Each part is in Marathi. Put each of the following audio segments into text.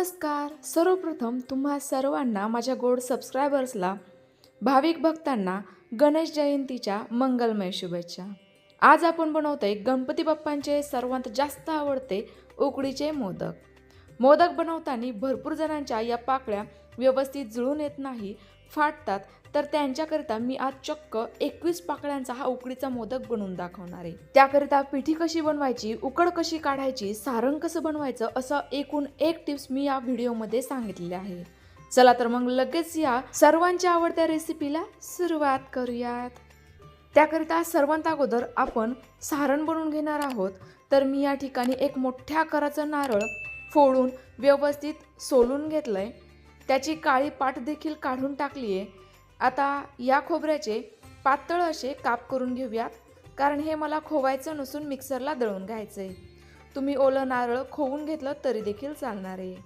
नमस्कार. सर्वप्रथम तुम्हा सर्वांना माझ्या गोड सबस्क्रायबर्सला भाविक भक्तांना गणेश जयंतीच्या मंगलमय शुभेच्छा. आज आपण बनवतोय गणपती बाप्पांचे सर्वात जास्त आवडते उकडीचे मोदक. मोदक बनवताना भरपूर जणांच्या या पाकळ्या व्यवस्थित जुळून येत नाही फाटतात तर त्यांच्याकरिता मी आज चक्क एकवीस पाकळ्यांचा हा उकडीचा मोदक बनवून दाखवणार आहे. त्याकरिता पिठी कशी बनवायची उकड कशी काढायची सारण कसं बनवायचं असं एकूण एक टिप्स मी या व्हिडिओमध्ये सांगितलेले आहे. चला तर मग लगेच या सर्वांच्या आवडत्या रेसिपीला सुरुवात करूयात. त्याकरिता सर्वांत अगोदर आपण सारण बनवून घेणार आहोत तर मी या ठिकाणी एक मोठ्या आकाराचं नारळ फोडून व्यवस्थित सोलून घेतलं आहे त्याची काळी पाट देखील काढून टाकली आहे आता या खोबऱ्याचे पातळ असे काप करून घेऊयात कारण हे मला खोवायचं नसून मिक्सरला दळून घ्यायचं आहे तुम्ही ओलं नारळ खोवून घेतलं तरी देखील चालणार. आहे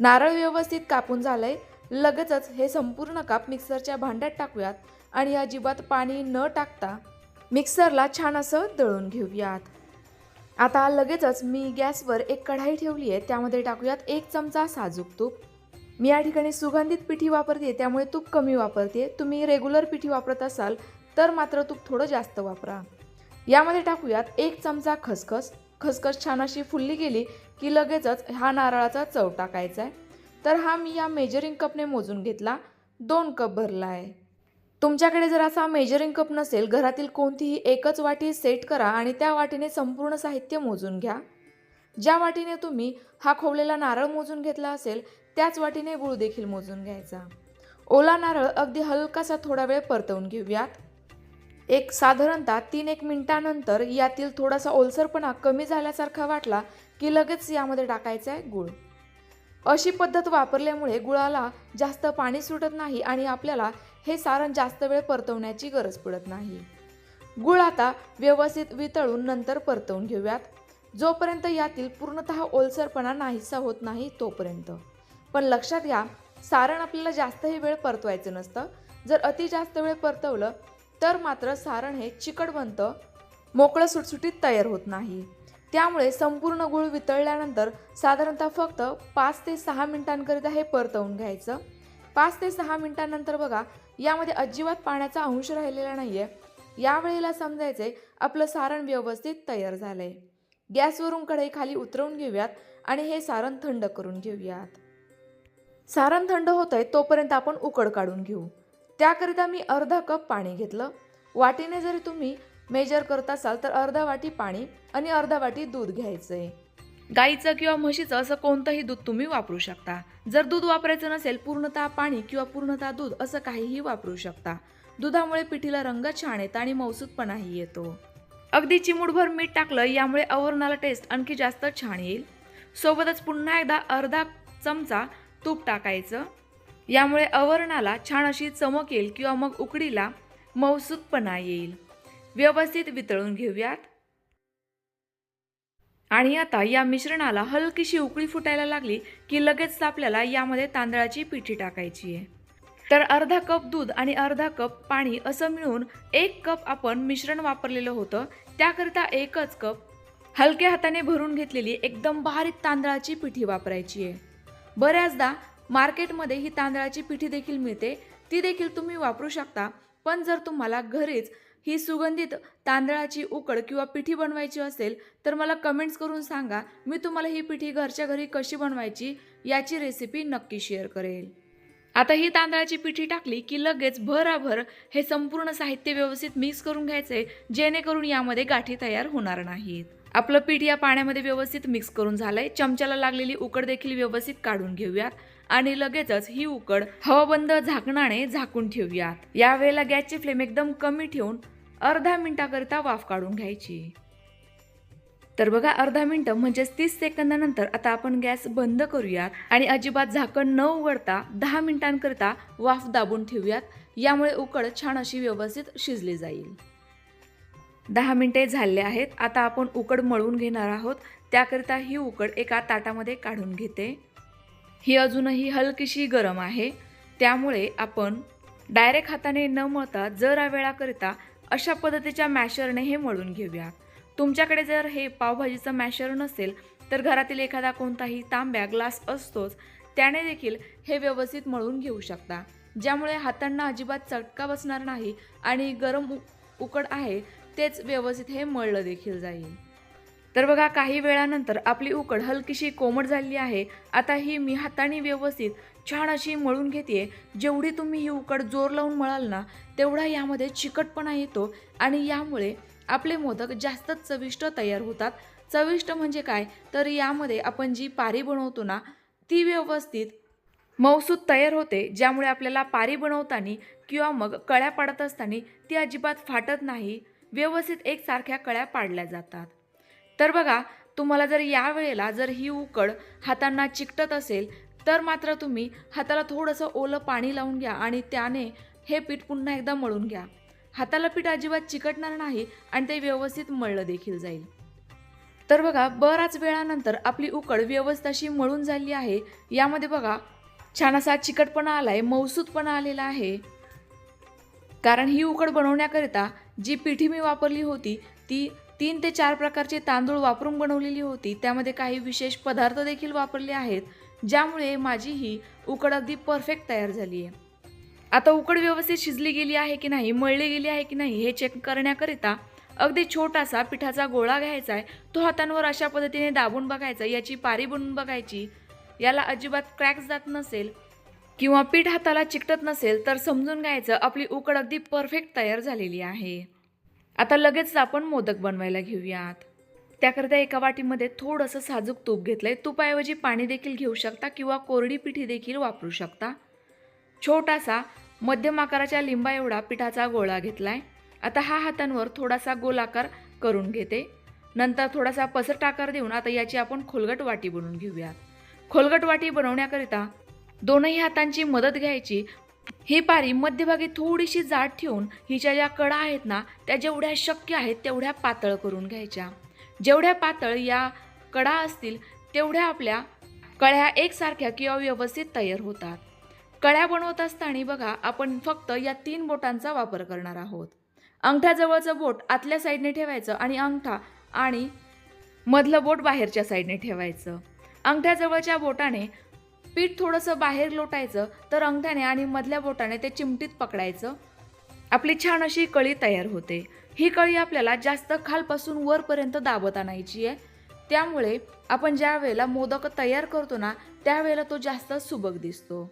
नारळ व्यवस्थित कापून झालंय लगेचच हे संपूर्ण काप मिक्सरच्या भांड्यात टाकूयात आणि अजिबात पाणी न टाकता मिक्सरला छान असं दळून घेऊयात. आता लगेचच मी गॅसवर एक कढाई ठेवली आहे त्यामध्ये टाकूयात एक चमचा साजूक तूप. मी या ठिकाणी सुगंधित पिठी वापरते त्यामुळे तूप कमी वापरते. तुम्ही रेग्युलर पिठी वापरत असाल तर मात्र तूप थोडं जास्त वापरा. यामध्ये टाकूयात एक चमचा खसखस. खसखस छान अशी फुलली गेली की लगेचच हा नारळाचा चव टाकायचा आहे तर हा मी या मेजरिंग कपने मोजून घेतला. दोन कप भरला आहे तुमच्याकडे जर असा मेजरिंग कप नसेल घरातील कोणतीही एकच वाटी सेट करा आणि त्या वाटीने संपूर्ण साहित्य मोजून घ्या. ज्या वाटीने तुम्ही हा खोवलेला नारळ मोजून घेतला असेल त्याच वाटीने गुळ देखील मोजून घ्यायचा. ओला नारळ अगदी हलकासा थोडा वेळ परतवून घेऊयात. एक साधारणतः तीन एक मिनिटानंतर यातील थोडासा ओलसरपणा कमी झाल्यासारखा वाटला की लगेच यामध्ये टाकायचा आहे गुळ. अशी पद्धत वापरल्यामुळे गुळाला जास्त पाणी सुटत नाही आणि आपल्याला हे सारण जास्त वेळ परतवण्याची गरज पडत नाही. गुळ आता व्यवस्थित वितळून नंतर परतवून घेऊयात. जोपर्यंत यातील पूर्णतः ओलसरपणा नाहीसा होत नाही तोपर्यंत. पण लक्षात घ्या सारण आपल्याला जास्तही वेळ परतवायचं नसतं. जर अति जास्त वेळ परतवलं तर मात्र सारण हे चिकट बनतं. मोकळं सुटसुटीत तयार होत नाही. त्यामुळे संपूर्ण गुळ वितळल्यानंतर साधारणतः फक्त पाच ते सहा मिनिटांकरिता हे परतवून घ्यायचं. पाच ते सहा मिनिटांनंतर बघा यामध्ये अजिबात पाण्याचा अंश राहिलेला नाही आहे यावेळेला समजायचे आपलं सारण व्यवस्थित तयार झालं आहे गॅसवरून कढई खाली उतरवून घेऊयात आणि हे सारण थंड करून घेऊयात. सारण थंड होत आहे तोपर्यंत आपण उकड काढून घेऊ. त्याकरिता मी अर्धा कप पाणी घेतलं. वाटीने जरी तुम्ही मेजर करत असाल तर अर्धा वाटी पाणी आणि अर्धा वाटी दूध घ्यायचं आहे गाईचं किंवा म्हशीचं असं कोणतंही दूध तुम्ही वापरू शकता. जर दूध वापरायचं नसेल पूर्णतः पाणी किंवा पूर्णतः दूध असं काहीही वापरू शकता. दुधामुळे पिठीला रंग छान येतो आणि मौसूदपणाही येतो. अगदी चिमूटभर मीठ टाकलं यामुळे अवर्णाला टेस्ट आणखी जास्त छान येईल. सोबतच पुन्हा एकदा अर्धा चमचा तूप टाकायचं. यामुळे आवरणाला छान अशी चमक येईल किंवा मग उकडीला मौसूदपणा येईल. व्यवस्थित वितळून घेऊयात. आणि आता या मिश्रणाला हलकीशी उकळी फुटायला लागली की लगेच आपल्याला यामध्ये तांदळाची पिठी टाकायची आहे. तर अर्धा कप दूध आणि अर्धा कप पाणी असं मिळून एक कप आपण मिश्रण वापरलेलं होतं. त्याकरिता एकच कप हलक्या हाताने भरून घेतलेली एकदम बारीक तांदळाची पिठी वापरायची आहे. बऱ्याचदा मार्केटमध्ये ही तांदळाची पिठी देखील मिळते. ती देखील तुम्ही वापरू शकता. पण जर तुम्हाला घरीच ही सुगंधित तांदळाची उकड किंवा पिठी बनवायची असेल तर मला कमेंट्स करून सांगा. मी तुम्हाला ही पिठी घरच्या घरी कशी बनवायची याची रेसिपी नक्की शेअर करेल. आता ही तांदळाची पिठी टाकली की लगेच भराभर हे संपूर्ण साहित्य व्यवस्थित मिक्स करून घ्यायचे जेणेकरून यामध्ये गाठी तयार होणार नाहीत. आपलं पीठ या पाण्यामध्ये व्यवस्थित मिक्स करून झालंय. चमच्याला लागलेली उकड देखील व्यवस्थित काढून घेऊयात. आणि लगेचच ही उकड हवाबंद झाकणाने झाकून ठेवूयात. यावेळेला गॅसची फ्लेम एकदम कमी ठेवून अर्धा मिनिटाकरिता वाफ काढून घ्यायची. तर बघा अर्धा मिनटं म्हणजेच तीस सेकंदानंतर आता आपण गॅस बंद करूयात आणि अजिबात झाकण न उघडता दहा मिनिटांकरिता वाफ दाबून ठेवूयात. यामुळे उकड छान अशी व्यवस्थित शिजली जाईल. दहा मिनिटे झाले आहेत. आता आपण उकड मळून घेणार आहोत. त्याकरिता ही उकड एका ताटामध्ये काढून घेते. ही अजूनही हलकीशी गरम आहे. त्यामुळे आपण डायरेक्ट हाताने न मळता जरा वेळाकरिता अशा पद्धतीच्या मॅशरने हे मळून घेऊया. तुमच्याकडे जर हे पावभाजीचं मॅशर नसेल तर घरातील एखादा कोणताही तांब्या ग्लास असतोच त्याने देखील हे व्यवस्थित मळून घेऊ शकता. ज्यामुळे हातांना अजिबात चटका बसणार नाही आणि गरम उ- उकड आहे तेच व्यवस्थित हे मळलं देखील जाईल. तर बघा काही वेळानंतर आपली उकड हलकीशी कोमट झाली आहे. आता ही मी हाताने व्यवस्थित छान अशी मळून घेते जेवढी तुम्ही ही उकड जोर लावून मळाल ना तेवढा यामध्ये चिकटपणा येतो आणि यामुळे आपले मोदक जास्तच चविष्ट तयार होतात. चविष्ट म्हणजे काय? तर यामध्ये आपण जी पारी बनवतो ना ती व्यवस्थित मौसूद तयार होते ज्यामुळे आपल्याला पारी बनवताना किंवा मग कळ्या पाडत असताना ती अजिबात फाटत नाही. व्यवस्थित एकसारख्या कळ्या पाडल्या जातात. तर बघा तुम्हाला जर या वेळेला जर ही उकड हातांना चिकटत असेल तर मात्र तुम्ही हाताला थोडंसं ओलं पाणी लावून घ्या आणि त्याने हे पीठ पुन्हा एकदा मळून घ्या. हाताला पीठ अजिबात चिकटणार नाही आणि ते व्यवस्थित मळलं देखील जाईल. तर बघा बराच वेळानंतर आपली उकड व्यवस्थित अशी मळून झाली आहे. यामध्ये बघा छान असा चिकटपणा आलाय मौसूदपणा आलेला आहे. कारण ही उकड बनवण्याकरिता जी पिठी मी वापरली होती ती तीन ते चार प्रकारचे तांदूळ वापरून बनवलेली होती. त्यामध्ये काही विशेष पदार्थ देखील वापरले आहेत ज्यामुळे माझी ही उकड अगदी परफेक्ट तयार झाली आहे. आता उकड व्यवस्थित शिजली गेली आहे की नाही मळली गेली आहे की नाही हे चेक करण्याकरिता अगदी छोटासा पिठाचा गोळा घ्यायचा आहे. तो हातांवर अशा पद्धतीने दाबून बघायचा याची पारी बनवून बघायची. याला अजिबात क्रॅक्स जात नसेल किंवा पीठ हाताला चिकटत नसेल तर समजून घ्यायचं आपली उकड अगदी परफेक्ट तयार झालेली आहे. आता लगेच आपण मोदक बनवायला घेऊयात. त्याकरिता एका वाटीमध्ये थोडंसं साजूक तूप घेतलंय. तुपाऐवजी पाणी देखील घेऊ शकता किंवा कोरडी पिठी देखील वापरू शकता. छोटासा मध्यम आकाराच्या लिंबा एवढा पिठाचा गोळा घेतलाय. आता हा हातांवर थोडासा गोलाकार करून घेते. नंतर थोडासा पसरट आकार देऊन आता याची आपण खोलगट वाटी बनवून घेऊयात. खोलगट वाटी बनवण्याकरिता दोनही हातांची मदत घ्यायची. ही पारी मध्यभागी थोडीशी जाड ठेवून हिच्या ज्या कडा आहेत ना त्या जेवढ्या शक्य आहेत तेवढ्या पातळ करून घ्यायच्या. जेवढ्या पातळ या कडा असतील तेवढ्या आपल्या कळ्या एकसारख्या किंवा व्यवस्थित तयार होतात. कळ्या बनवत असताना बघा आपण फक्त या तीन बोटांचा वापर करणार आहोत. अंगठ्याजवळचं बोट आतल्या साईडने ठेवायचं आणि अंगठा आणि मधलं बोट बाहेरच्या साईडने ठेवायचं. अंगठ्याजवळच्या बोटाने पीठ थोडंसं बाहेर लोटायचं तर अंगठ्याने आणि मधल्या बोटाने ते चिमटीत पकडायचं. आपली छान अशी कळी तयार होते. ही कळी आपल्याला जास्त खालपासून वरपर्यंत दाबत आणायची आहे. त्यामुळे आपण ज्या वेळेला मोदक तयार करतो ना त्यावेळेला तो जास्त सुबक दिसतो.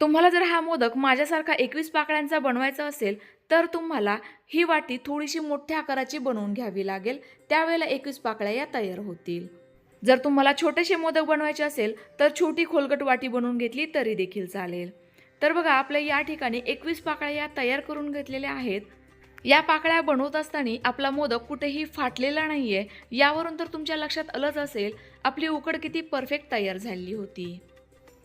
तुम्हाला जर हा मोदक माझ्यासारखा एकवीस पाकळ्यांचा बनवायचा असेल तर तुम्हाला ही वाटी थोडीशी मोठ्या आकाराची बनवून घ्यावी लागेल. त्यावेळेला एकवीस पाकळ्या या तयार होतील. जर तुम्हाला छोटेसे मोदक बनवायचे असेल तर छोटी खोलगट वाटी बनवून घेतली तरी देखील चालेल. तर बघा आपल्या या ठिकाणी एकवीस पाकळ्या या तयार करून घेतलेल्या आहेत. या पाकळ्या बनवत असताना आपला मोदक कुठेही फाटलेला नाही आहे यावरून तर तुमच्या लक्षात आलंच असेल आपली उकड किती परफेक्ट तयार झाली होती.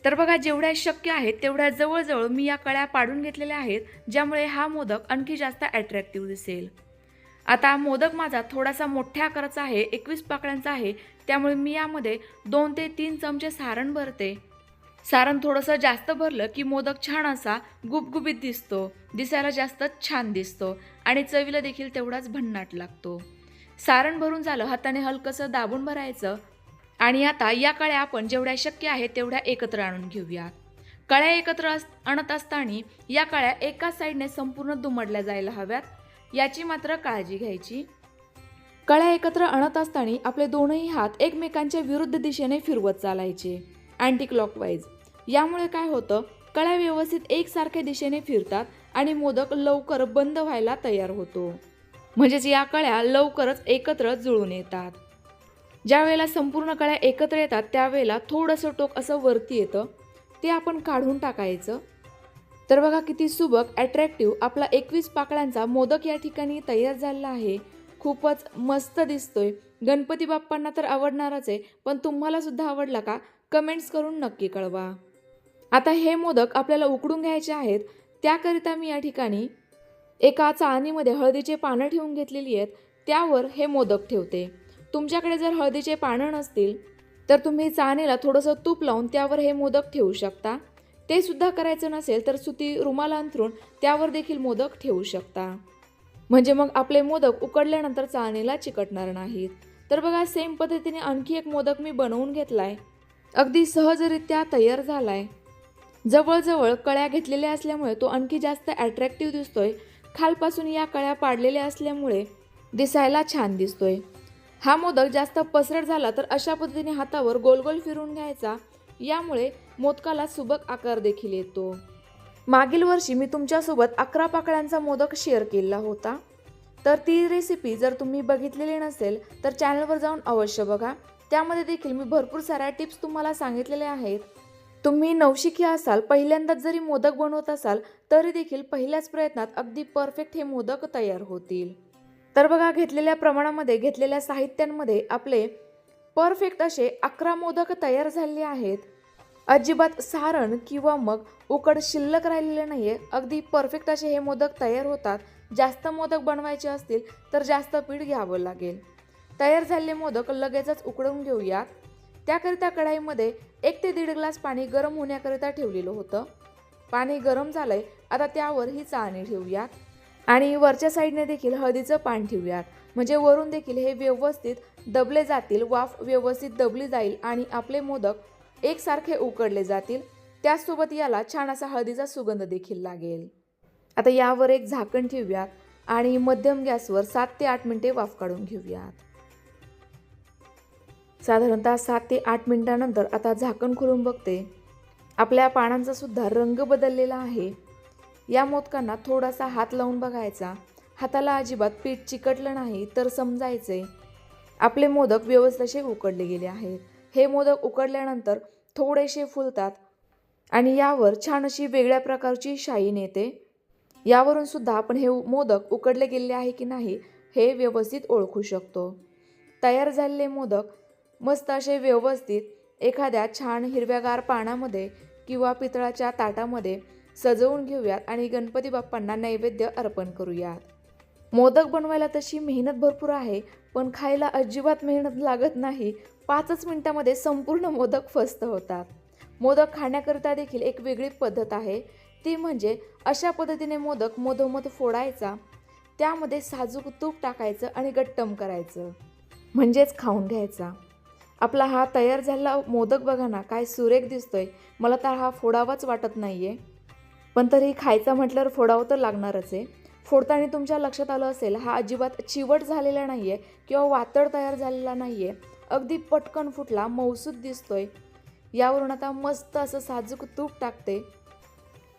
तर बघा जेवढ्या शक्य आहेत तेवढ्या जवळजवळ मी या कळ्या पाडून घेतलेल्या आहेत ज्यामुळे हा मोदक आणखी जास्त अट्रॅक्टिव्ह दिसेल. आता मोदक माझा थोडासा मोठ्या आकाराचा आहे एकवीस पाकळ्यांचा आहे त्यामुळे मी यामध्ये दोन ते तीन चमचे सारण भरते. सारण थोडंसं जास्त भरलं की मोदक छान असा गुबगुबीत दिसतो दिसायला जास्त छान दिसतो आणि चवीला देखील तेवढाच भन्नाट लागतो. सारण भरून झालं हाताने हलकंसं दाबून भरायचं आणि आता या कळ्या आपण जेवढ्या शक्य आहे तेवढ्या एकत्र आणून घेऊयात कळ्या एकत्र अस आणत असताना या कळ्या एकाच साईडने संपूर्ण दुमडल्या जायला हव्यात. याची मात्र काळजी घ्यायची. कळ्या एकत्र आणत असताना आपले दोनही हात एकमेकांच्या विरुद्ध दिशेने फिरवत चालायचे. अँटी क्लॉकवाईज यामुळे काय होतं? कळ्या व्यवस्थित एकसारख्या दिशेने फिरतात आणि मोदक लवकर बंद व्हायला तयार होतो. म्हणजेच या कळ्या लवकरच एकत्र जुळून येतात. ज्या वेळेला संपूर्ण कळ्या एकत्र येतात त्यावेळेला थोडंसं टोक असं वरती येतं. ते आपण काढून टाकायचं. तर बघा किती सुबक अट्रॅक्टिव्ह आपला एकवीस पाकळ्यांचा मोदक या ठिकाणी तयार झालेला आहे. खूपच मस्त दिसतोय. गणपती बाप्पांना तर आवडणारच आहे पण तुम्हाला सुद्धा आवडला का? कमेंट्स करून नक्की कळवा. आता हे मोदक आपल्याला उकडून घ्यायचे आहेत. त्याकरिता मी या ठिकाणी एका चाळणीमध्ये हळदीचे पानं ठेवून घेतलेली आहेत. त्यावर हे मोदक ठेवते. तुमच्याकडे जर हळदीचे पानं नसतील तर तुम्ही चाळणीला थोडंसं तूप लावून त्यावर हे मोदक ठेवू शकता. ते सुद्धा करायचं नसेल तर सुती रुमाल अंथरून त्यावर देखील मोदक ठेवू शकता. म्हणजे मग आपले मोदक उकडल्यानंतर चाळणीला चिकटणार नाहीत. तर बघा सेम पद्धतीने आणखी एक मोदक मी बनवून घेतला आहे अगदी सहजरित्या तयार झाला आहे जवळजवळ कळ्या घेतलेल्या असल्यामुळे तो आणखी जास्त अट्रॅक्टिव्ह दिसतोय. खालपासून या कळ्या पाडलेल्या असल्यामुळे दिसायला छान दिसतोय. हा मोदक जास्त पसरट झाला तर अशा पद्धतीने हातावर गोल गोल फिरून घ्यायचा. यामुळे मोदकाला सुबक आकार देखील येतो. मागील वर्षी मी तुमच्यासोबत अकरा पाकळ्यांचा मोदक शेअर केला होता. तर ती रेसिपी जर तुम्ही बघितलेली नसेल तर चॅनलवर जाऊन अवश्य बघा. त्यामध्ये देखील मी भरपूर साऱ्या टिप्स तुम्हाला सांगितलेल्या आहेत. तुम्ही नवशिकी असाल पहिल्यांदाच जरी मोदक बनवत असाल तरी देखील पहिल्याच प्रयत्नात अगदी परफेक्ट हे मोदक तयार होतील. तर बघा घेतलेल्या प्रमाणामध्ये घेतलेल्या साहित्यांमध्ये आपले परफेक्ट असे अकरा मोदक तयार झालेले आहेत. अजिबात सारण किंवा मग उकड शिल्लक राहिलेले नाही आहे अगदी परफेक्ट असे हे मोदक तयार होतात. जास्त मोदक बनवायचे असतील तर जास्त पीठ घ्यावं लागेल. तयार झालेले मोदक लगेचच उकडवून घेऊयात त्याकरिता कढाईमध्ये एक ते दीड ग्लास पाणी गरम होण्याकरिता ठेवलेलं होतं. पाणी गरम झालंय. आता त्यावर ही चाळणी ठेवूयात. आणि वरच्या साईडने देखील हळदीचं पान ठेवूयात. म्हणजे वरून देखील हे व्यवस्थित दबले जातील वाफ व्यवस्थित दबली जाईल आणि आपले मोदक एकसारखे उकडले जातील. त्याचसोबत याला छान असा हळदीचा सुगंध देखील लागेल. आता यावर एक झाकण ठेवूयात आणि मध्यम गॅसवर सात ते आठ मिनिटे वाफ काढून घेऊयात. साधारणतः सात ते आठ मिनिटानंतर आता झाकण खोलून बघते. आपल्या पानांचा सुद्धा रंग बदललेला आहे. या मोदकांना थोडासा हात लावून बघायचा. हाताला अजिबात पीठ चिकटलं नाही तर समजायचे. आपले मोदक व्यवस्थित उकडले गेले आहेत. हे मोदक उकडल्यानंतर थोडेसे फुलतात आणि यावर छान अशी वेगळ्या प्रकारची शाईन येते. यावरून सुद्धा आपण हे मोदक उकडले गेलेले आहे की नाही हे व्यवस्थित ओळखू शकतो. तयार झालेले मोदक मस्त असे व्यवस्थित एखाद्या छान हिरव्यागार पानामध्ये किंवा पितळाच्या ताटामध्ये सजवून घेऊयात आणि गणपती बाप्पांना नैवेद्य अर्पण करूयात. मोदक बनवायला तशी मेहनत भरपूर आहे पण खायला अजिबात मेहनत लागत नाही. पाचच मिनटामध्ये संपूर्ण मोदक फस्त होतात. मोदक खाण्याकरिता देखील एक वेगळी पद्धत आहे. ती म्हणजे अशा पद्धतीने मोदक मधोमध फोडायचा त्यामध्ये साजूक तूप टाकायचं आणि गट्टम करायचं. म्हणजेच खाऊन घ्यायचा. आपला हा तयार झालेला मोदक बघा ना काय सुरेख दिसतोय. मला तर हा फोडावाच वाटत नाही आहे पण तरी खायचा म्हटल्यावर फोडावं तर लागणारच आहे. फोडताना तुमच्या लक्षात आलं असेल हा अजिबात चिवट झालेला नाही आहे किंवा वातड तयार झालेला नाही आहे अगदी पटकन फुटला मौसूद दिसतोय. यावरून आता मस्त असं साजूक तूप टाकते.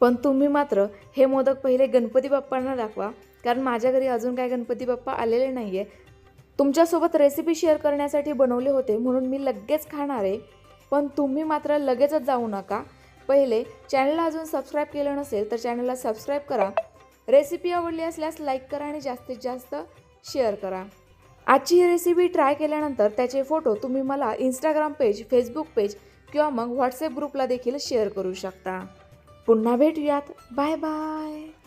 पण तुम्ही मात्र हे मोदक पहिले गणपती बाप्पांना दाखवा कारण माझ्या घरी अजून काय गणपती बाप्पा आलेले नाही आहे तुमच्यासोबत रेसिपी शेअर करण्यासाठी बनवले होते म्हणून मी लगेच खाणार आहे. पण तुम्ही मात्र लगेचच जाऊ नका. पहिले चॅनलला अजून सबस्क्राईब केलं नसेल तर चॅनलला सबस्क्राईब करा. रेसिपी आवडली असल्यास लाईक करा आणि जास्तीत जास्त शेअर करा. आजची ही रेसिपी ट्राय केल्यानंतर त्याचे फोटो तुम्ही मला इंस्टाग्राम पेज फेसबुक पेज किंवा मग व्हॉट्सअप ग्रुपला देखील शेअर करू शकता. पुन्हा भेटूयात. Bye bye.